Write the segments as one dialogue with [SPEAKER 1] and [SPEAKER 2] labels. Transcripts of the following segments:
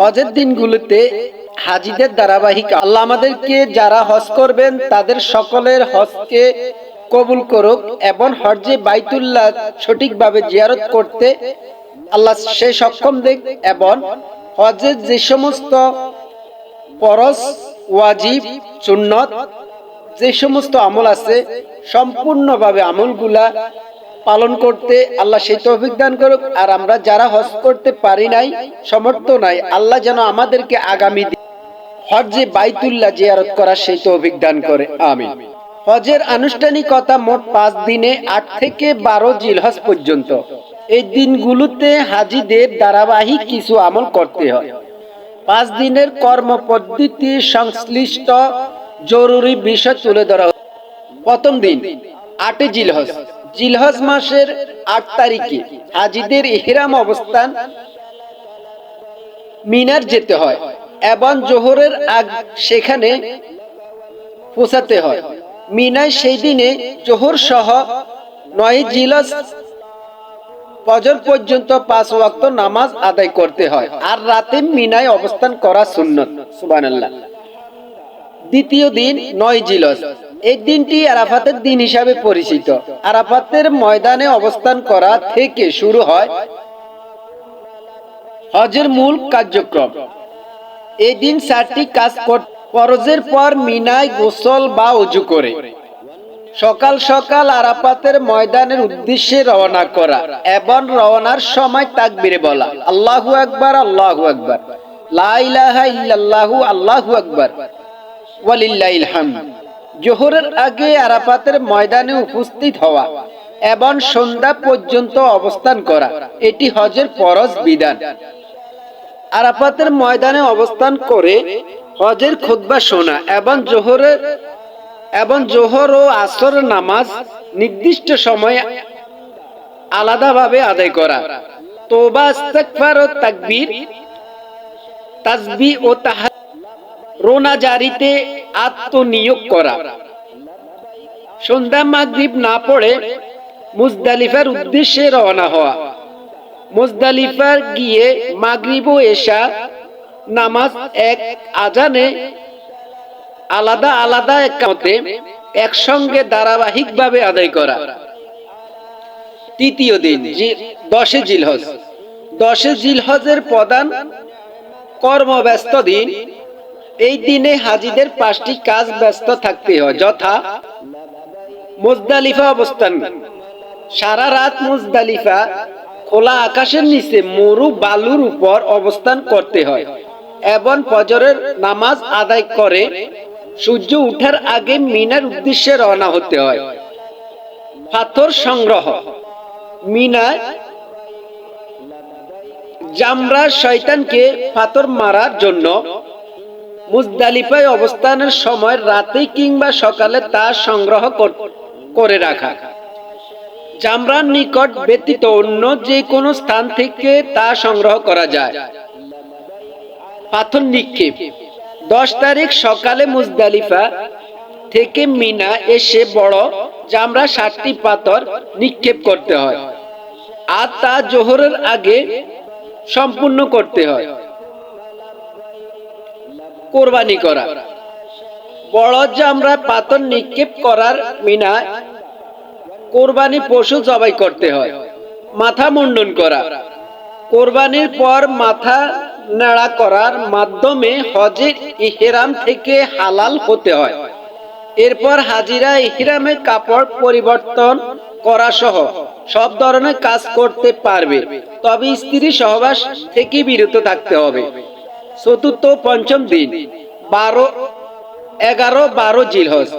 [SPEAKER 1] হজের দিনগুলোতে হাজিদের ধারাবাহিক আল্লাহ আমাদেরকে যারা হজ করবেন, তাদের সকলের হজকে কবুল করুক এবং হজ্জে বাইতুল্লাহ সঠিকভাবে জিয়ারত করতে আল্লাহ সে সক্ষম দেখ এবং হজের যে সমস্ত পরস ওয়াজিব, সুন্নত যে সমস্ত আমল আছে, সম্পূর্ণভাবে আমলগুলা পালন করতে আল্লাহ সেই তৌফিক দান করুক। আর আমরা যারা হজ করতে পারি নাই, সমর্থ নাই, আল্লাহ যেন আমাদেরকে আগামী দিন হজ্জে বাইতুল্লাহ জিয়ারত করার সেই তৌফিক দান করে। আমিন। হজের আনুষ্ঠানিকতা মোট পাঁচ দিনে আট থেকে বারো জিলহজ পর্যন্ত। এই দিনগুলোতে হাজিদের ধারাবাহিক কিছু আমল করতে হয়। পাঁচ দিনের কর্মপদ্ধতি সংশ্লিষ্ট জরুরি বিষয় তুলে ধরা প্রথম দিন, আটে জিলহজ। জিলহজ মাসের আট তারিখে হাজিদের ইহরাম অবস্থান মিনার যেতে হয় এবং জোহরের আগ সেখানে পৌঁছাতে হয়। মিনায় সেই দিনে জোহর সহ নয় জিলস ফজর পর্যন্ত পাঁচ ওয়াক্ত নামাজ আদায় করতে হয় আর রাতে মিনায় অবস্থান করা সুন্নত, সুবহানাল্লাহ। দ্বিতীয় দিন নয় জিলস এই দিনটি আরাফাতের দিন হিসাবে পরিচিত। আরাফাতের ময়দানে অবস্থান করা থেকে শুরু হয় হজের মূল কার্যক্রম। এই দিন চারটি কাজ কর- ফরজের পর মিনায় গোসল বা অজু করে। সকাল সকাল আরাফাতের ময়দানের উদ্দেশ্যে রওনা করা এবং রওনার সময় তাকবিরে বলা। আল্লাহু আকবার আল্লাহু আকবার। লা ইলাহা ইল্লাল্লাহু, আল্লাহু আকবার। ওয়ালিল্লাহিল হামদ। জোহরের আগে আরাফাতের ময়দানে উপস্থিত হওয়া, এবং সন্ধ্যা পর্যন্ত অবস্থান করা, এটি হজের ফরজ বিধান। আরাফাতের ময়দানে অবস্থান করে হজের খুতবা শোনা এবং জোহরের, এবং জোহর ও আসর নামাজ নির্দিষ্ট সময়ে আলাদাভাবে আদায় করা। তোবা, ইস্তেগফার ও তাকবীর, তাসবিহ ও তাহা রোনা জারিতে আত্মনিয়োগ করা। সন্ধ্যা মাগরিব না পড়ে মুজদালিফার উদ্দেশ্যে রওনা হওয়া। মুজদালিফার গিয়ে মাগরিব ও এশা নামাজ এক আজানে আলাদা আলাদা একামতে একসঙ্গে ধারাবাহিকভাবে আদায় করা। তৃতীয় দিন দশে জিলহজ। দশে জিলহজের প্রধান কর্মব্যস্ত দিন এই দিনে হাজিদের পাঁচটি কাজ ব্যস্ত থাকতে হয়, যথা মুজদালিফা অবস্থান। সারা রাত মুজদালিফা খোলা আকাশের নিচে মরু বালুর উপর অবস্থান করতে হয়। এবং ফজরের নামাজ আদায় করে সূর্য উঠার আগে মিনার উদ্দেশ্যে রওনা হতে হয়। পাথর সংগ্রহ। মিনায় জামরা শয়তানকে পাথর মারার জন্য মুজদালিফায় অবস্থানের সময় রাতে কিংবা সকালে তা সংগ্রহ করে রাখা। জামরার নিকট ব্যতীত অন্য যে কোনো স্থান থেকে তা সংগ্রহ করা যায়। পাথর নিক্ষেপ। দশ তারিখ সকালে মুজদালিফা থেকে মিনা এসে বড় জামরা ষাটটি পাথর নিক্ষেপ করতে হয়। আর তা জোহরের আগে সম্পূর্ণ করতে হয়। কোরবানি করা। বড় জামরা পাথর নিক্ষেপ করার মিনায় কোরবানি পশু জবাই করতে হয়, মাথা মুন্ডন করা। কোরবানির পর মাথা নাড়া করার মাধ্যমে হজের ইহরাম থেকে হালাল হতে হয়। এরপর হাজিরা ইহরামে কাপড় পরিবর্তন করা সহ সব ধরনের কাজ করতে পারবে। তবে স্ত্রী সহবাস থেকে বিরত থাকতে হবে। চতুর্থ পঞ্চম দিন বারো এগারো বারো জিলহজ।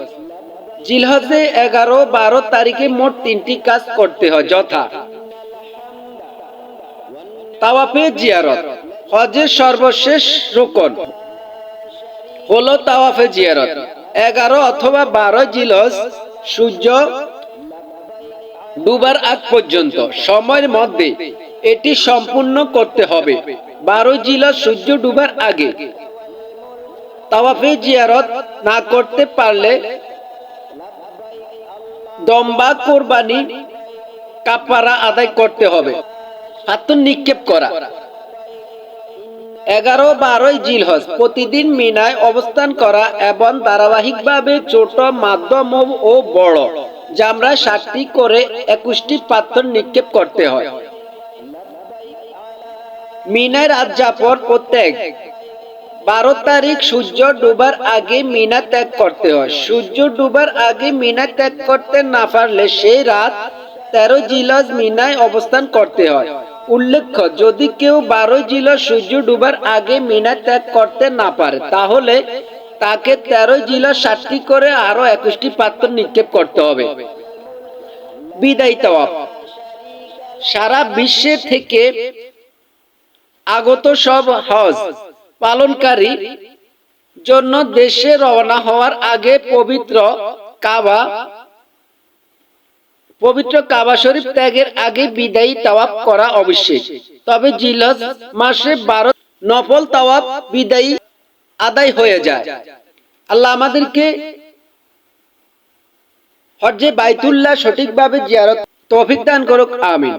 [SPEAKER 1] জিলহজে এগারো বারো তারিখে মোট তিনটি কাজ করতে হয়, যথা। তাওয়াফে জিয়ারত হজের সর্বশেষ রোকন। হলো তাওয়াফে জিয়ারত এগারো অথবা বারো জিলহজ, সূর্য ডুবার আগ পর্যন্ত। সময়ের মধ্যে এটি সম্পূর্ণ করতে হবে। বারো জিলহজ সূর্য ডুবার আগে। তাওয়াফে জিয়ারত না করতে পারলে দম্বা কোরবানি কাপারা আদায় করতে হবে। হাত নিক্ষেপ করা। এগারো বারোই জিলহজ, প্রতিদিন মিনায় অবস্থান করা এবং ধারাবাহিকভাবে ছোট, মাধ্যম ও বড় জামরা সাতটি করে একুশটি পাথর নিক্ষেপ করতে হয়। মিনায় রাত যাপন ত্যাগ বারো তারিখ সূর্য ডুবার আগে মিনা ত্যাগ করতে হয়। সূর্য ডুবার আগে মিনা ত্যাগ করতে না পারলে সেই রাত তেরো জিলজ মিনায় অবস্থান করতে হয়। উল্লেখ্য, যদি কেউ বারো জিলজ সূর্য ডুবার আগে মিনা ত্যাগ করতে না পারে, তাহলে তাকে তেরো জিলজ সাতটি করে আরও একুশটি পাত্র নিক্ষেপ করতে হবে। বিদায় তওয়াব। সারা বিশ্বে থেকে আগত সব হজ পালনকারী জন্য দেশে রওনা হওয়ার আগে পবিত্র কাবা পবিত্র কাবা শরীফ ত্যাগের আগে বিদায়ী তাওয়াব করা আবশ্যক। তবে জিলজ মাসে বারো নফল তাওয়াব বিদায়ী আদায় হয়ে যায়। আল্লাহ আমাদেরকে হজ্জে বাইতুল্লাহ সঠিকভাবে জিয়ারত তৌফিক দান করুক, আমিন।